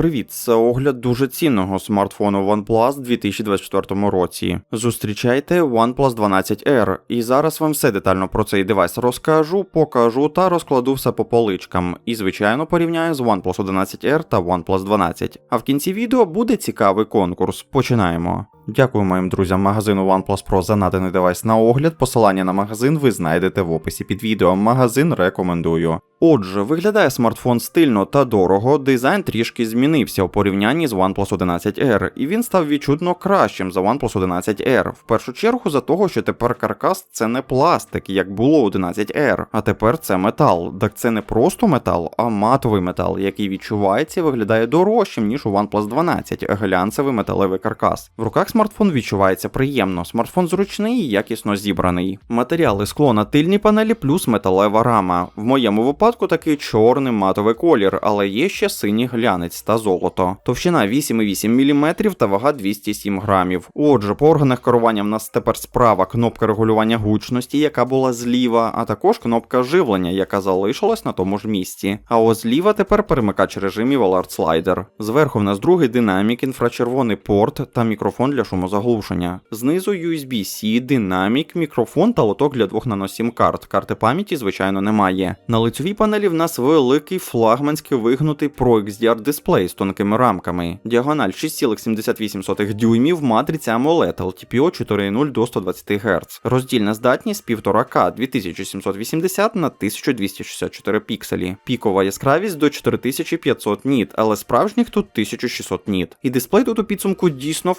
Привіт, це огляд дуже цінного смартфону OnePlus 2024 році. Зустрічайте OnePlus 12R, і зараз вам все детально про цей девайс розкажу, покажу та розкладу все по поличкам. І звичайно порівняю з OnePlus 11R та OnePlus 12. А в кінці відео буде цікавий конкурс. Починаємо. Дякую моїм друзям магазину OnePlus Pro за наданий девайс на огляд. Посилання на магазин ви знайдете в описі під відео. Магазин рекомендую. Отже, виглядає смартфон стильно та дорого, дизайн трішки змінився у порівнянні з OnePlus 11R, і він став відчутно кращим за OnePlus 11R. В першу чергу за того, що тепер каркас це не пластик, як було 11R, а тепер це метал. Так це не просто метал, а матовий метал, який відчувається і виглядає дорожчим, ніж у OnePlus 12, глянцевий металевий каркас. В руках смартфон відчувається приємно. Смартфон зручний і якісно зібраний. Матеріали скло на тильній панелі плюс металева рама. В моєму випадку такий чорний матовий колір, але є ще синій глянець та золото. Товщина 8,8 мм та вага 207 грамів. Отже, по органах керування в нас тепер справа кнопка регулювання гучності, яка була зліва, а також кнопка живлення, яка залишилась на тому ж місці. А ось зліва тепер перемикач режимів Alert Slider. Зверху в нас другий динамік, інфрачервоний порт та мікрофон для шумозаглушення. Знизу USB-C, динамік, мікрофон та лоток для двох наносім карт. Карти пам'яті, звичайно, немає. На лицевій панелі в нас великий флагманський вигнутий Pro XDR дисплей з тонкими рамками. Діагональ 6,78 дюймів, матриця AMOLED LTPO 4.0 до 120 Гц. Роздільна здатність 1,5К 2780 на 1264 пікселі. Пікова яскравість до 4500 ніт, але справжніх тут 1600 ніт. І дисплей тут у підсумку дійсно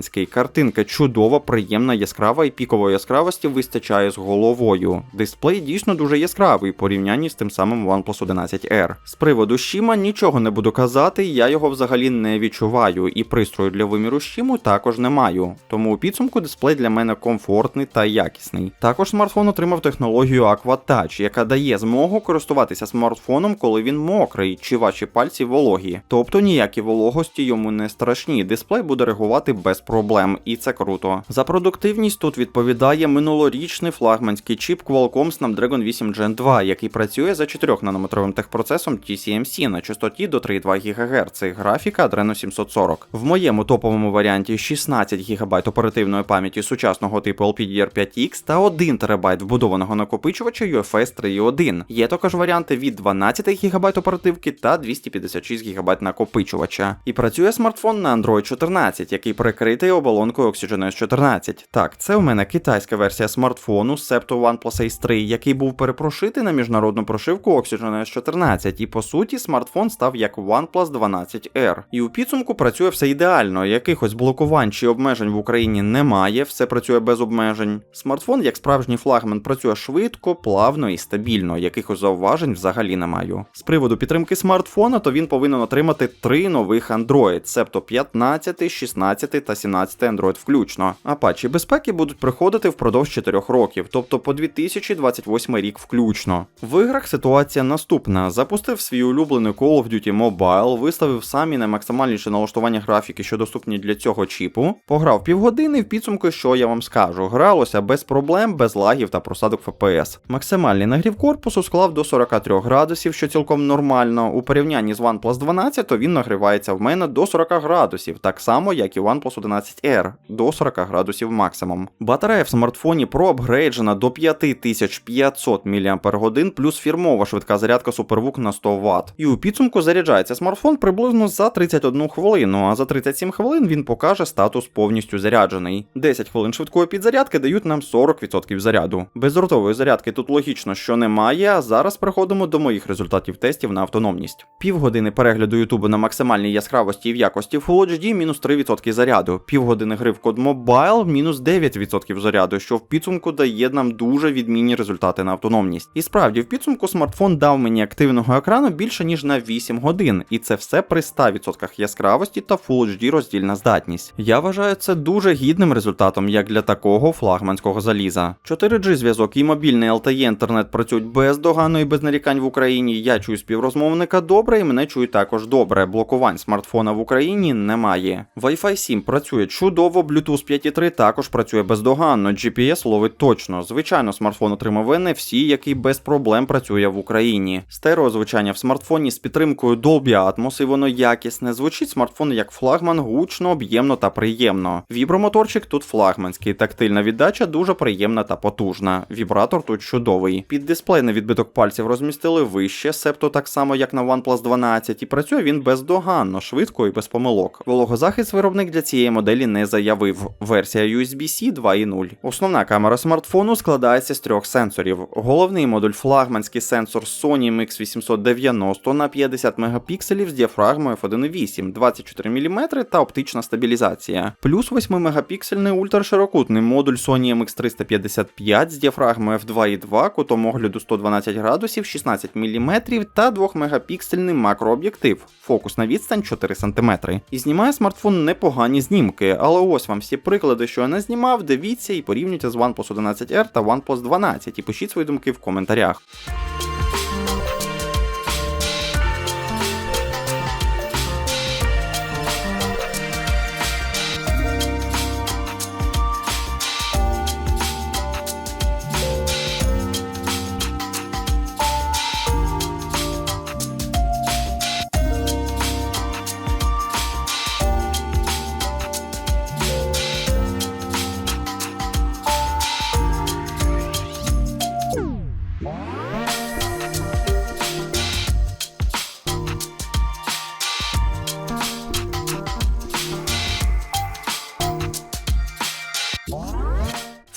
флагманський. Картинка чудова, приємна, яскрава і пікової яскравості вистачає з головою. Дисплей дійсно дуже яскравий порівнянні з тим самим OnePlus 11R. З приводу щима нічого не буду казати, я його взагалі не відчуваю, і пристрою для виміру щиму також не маю. Тому у підсумку дисплей для мене комфортний та якісний. Також смартфон отримав технологію Aqua Touch, яка дає змогу користуватися смартфоном, коли він мокрий, чи ваші пальці вологі. Тобто ніякі вологості йому не страшні. Дисплей буде реагувати без проблем, і це круто. За продуктивність тут відповідає минулорічний флагманський чіп Qualcomm Snapdragon 8 Gen 2, який працює за 4 нанометровим техпроцесом TCMC на частоті до 3,2 ГГц, графіка Adreno 740. В моєму топовому варіанті 16 ГБ оперативної пам'яті сучасного типу LPDDR5X та 1 ТБ вбудованого накопичувача UFS 3.1. Є також варіанти від 12 ГБ оперативки та 256 ГБ накопичувача. І працює смартфон на Android 14, який прикритий оболонкою OxygenOS 14. Так, це у мене китайська версія смартфону Septo OnePlus Ace 3, який був перепрошитий на міжнародну прошивку OxygenOS 14, і по суті смартфон став як OnePlus 12R. І у підсумку працює все ідеально, якихось блокувань чи обмежень в Україні немає, все працює без обмежень. Смартфон, як справжній флагман, працює швидко, плавно і стабільно, якихось зауважень взагалі не маю. З приводу підтримки смартфона, то він повинен отримати три нових Android, себто 15, 16 та 17 Android включно. А патчі безпеки будуть приходити впродовж 4 років, тобто по 2028 рік включно. В іграх ситуація наступна: запустив свій улюблений Call of Duty Mobile, виставив самі наймаксимальніші налаштування графіки, що доступні для цього чіпу. Пограв півгодини, в підсумку, що я вам скажу, гралося без проблем, без лагів та просадок FPS. Максимальний нагрів корпусу склав до 43 градусів, що цілком нормально. У порівнянні з OnePlus 12, то він нагрівається в мене до 40 градусів, так само як і OnePlus 11R, до 40 градусів максимум. Батарея в смартфоні проапгрейджена до 5500 мАч, плюс фірмова швидка зарядка SuperVOOC на 100 Вт. І у підсумку заряджається смартфон приблизно за 31 хвилину, а за 37 хвилин він покаже статус повністю заряджений. 10 хвилин швидкої підзарядки дають нам 40% заряду. Безротової зарядки тут логічно, що немає, а зараз переходимо до моїх результатів тестів на автономність. Півгодини перегляду Ютубу на максимальній яскравості і в якості Full HD мінус 3% заряду. Півгодини гри в код Mobile мінус 9% заряду, що в підсумку дає нам дуже відмінні результати на автономність. І справді, в підсумку смартфон дав мені активного екрану більше ніж на 8 годин, і це все при 100% яскравості та Full HD роздільна здатність. Я вважаю це дуже гідним результатом як для такого флагманського заліза. 4G зв'язок і мобільний LTE інтернет працюють бездоганно і без нарікань в Україні. Я чую співрозмовника добре, і мене чують також добре. Блокувань смартфона в Україні немає. Wi-Fi 7 працює працює чудово, Bluetooth 5.3 також працює бездоганно, GPS ловить точно. Звичайно, смартфон отримав NFC, який без проблем працює в Україні. Стереозвучання в смартфоні з підтримкою Dolby Atmos, і воно якісне. Звучить смартфон як флагман, гучно, об'ємно та приємно. Вібромоторчик тут флагманський, тактильна віддача дуже приємна та потужна. Вібратор тут чудовий. Під дисплейний відбиток пальців розмістили вище, себто так само як на OnePlus 12, і працює він бездоганно, швидко і без помилок. Вологозахист виробник для цієї моделі не заявив. Версія USB-C 2.0. Основна камера смартфону складається з трьох сенсорів. Головний модуль флагманський сенсор Sony MX890 на 50 мегапікселів з діафрагмою f1.8, 24 мм та оптична стабілізація. Плюс 8 мегапіксельний ультраширокутний модуль Sony MX355 з діафрагмою f2.2, кутом огляду 112 градусів, 16 мм та 2 мегапіксельний макрооб'єктив. Фокус на відстань 4 см. І знімає смартфон непогані знімки, але ось вам всі приклади, що я не знімав, дивіться і порівнюйте з OnePlus 11R та OnePlus 12 і пишіть свої думки в коментарях.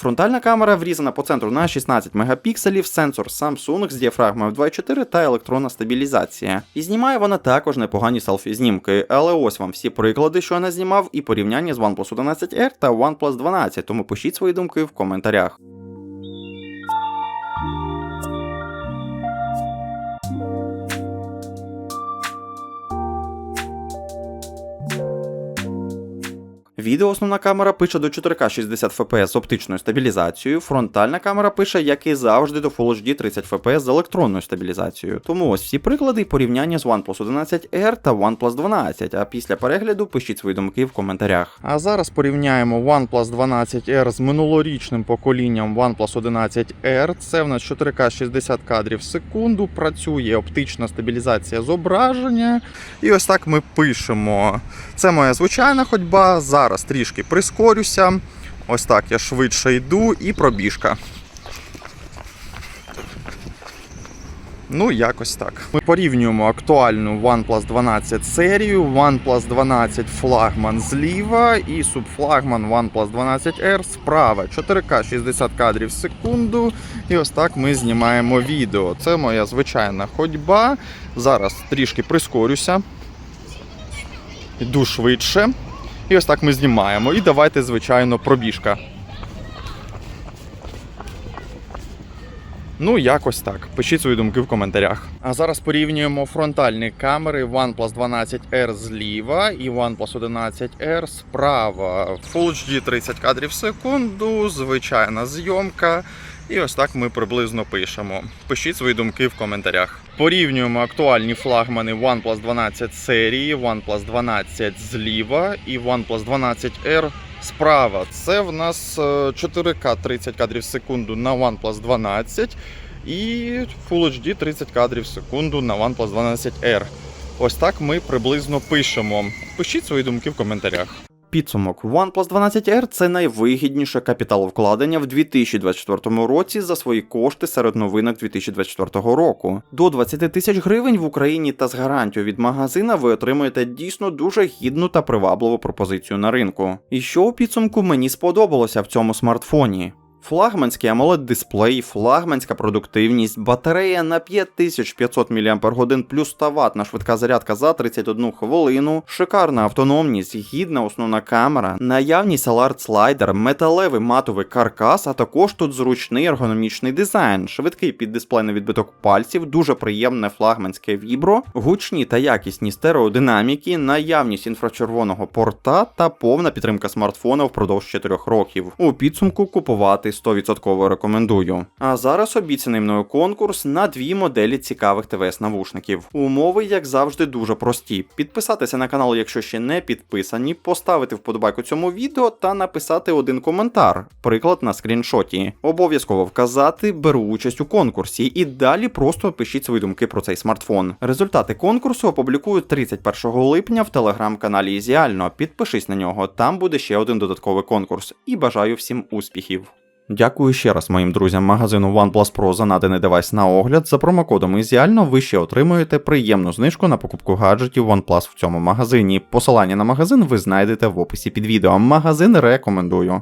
Фронтальна камера врізана по центру на 16 мегапікселів, сенсор Samsung з діафрагмою 2.4 та електронна стабілізація. І знімає вона також непогані селфі знімки, але ось вам всі приклади, що не знімав, і порівняння з OnePlus 11R та OnePlus 12, тому пишіть свої думки в коментарях. Відео основна камера пише до 4К 60 FPS з оптичною стабілізацією, фронтальна камера пише, як і завжди, до Full HD 30 FPS з електронною стабілізацією. Тому ось всі приклади і порівняння з OnePlus 11R та OnePlus 12, а після перегляду пишіть свої думки в коментарях. А зараз порівняємо OnePlus 12R з минулорічним поколінням OnePlus 11R. Це в нас 4К 60 кадрів в секунду, працює оптична стабілізація зображення. І ось так ми пишемо. Це моя звичайна ходьба. Зараз трішки прискорюся. Ось так я швидше йду і пробіжка. Ну, якось так. Ми порівнюємо актуальну OnePlus 12 серію, OnePlus 12 флагман зліва і субфлагман OnePlus 12R справа. 4К 60 кадрів в секунду. І ось так ми знімаємо відео. Це моя звичайна ходьба. Зараз трішки прискорюся. Йду швидше. І ось так ми знімаємо. І давайте, звичайно, пробіжка. Ну, якось так. Пишіть свої думки в коментарях. А зараз порівнюємо фронтальні камери OnePlus 12R зліва і OnePlus 11R справа. Full HD 30 кадрів в секунду, звичайна зйомка. І ось так ми приблизно пишемо. Пишіть свої думки в коментарях. Порівнюємо актуальні флагмани OnePlus 12 серії, OnePlus 12 зліва і OnePlus 12R справа. Це в нас е, 4К 30 кадрів в секунду на OnePlus 12 і Full HD 30 кадрів в секунду на OnePlus 12R. Ось так ми приблизно пишемо. Пишіть свої думки в коментарях. Підсумок OnePlus 12R це найвигідніше капіталовкладення в 2024 році за свої кошти серед новинок 2024 року. До 20 тисяч гривень в Україні та з гарантією від магазина ви отримуєте дійсно дуже гідну та привабливу пропозицію на ринку. І що у підсумку мені сподобалося в цьому смартфоні? Флагманський amoled дисплей, флагманська продуктивність, батарея на 5500 мАч плюс 100 Вт швидка зарядка за 31 хвилину, шикарна автономність, гідна основна камера, наявність аларт слайдер, металевий матовий каркас, а також тут зручний ергономічний дизайн, швидкий піддисплейний відбиток пальців, дуже приємне флагманське вібро, гучні та якісні стереодинаміки, наявність інфрачервоного порта та повна підтримка смартфона впродовж 4 років. У підсумку купувати 100% рекомендую. А зараз обіцяний мною конкурс на дві моделі цікавих ТВС навушників. Умови, як завжди, дуже прості: підписатися на канал, якщо ще не підписані, поставити вподобайку цьому відео та написати один коментар, приклад на скріншоті. Обов'язково вказати беру участь у конкурсі і далі просто пишіть свої думки про цей смартфон. Результати конкурсу опублікую 31 липня в телеграм-каналі Ізіально. Підпишись на нього, там буде ще один додатковий конкурс. І бажаю всім успіхів. Дякую ще раз моїм друзям магазину OnePlus Pro за наданий девайс на огляд. За промокодом Ізіально ви ще отримуєте приємну знижку на покупку гаджетів OnePlus в цьому магазині. Посилання на магазин ви знайдете в описі під відео. Магазин рекомендую.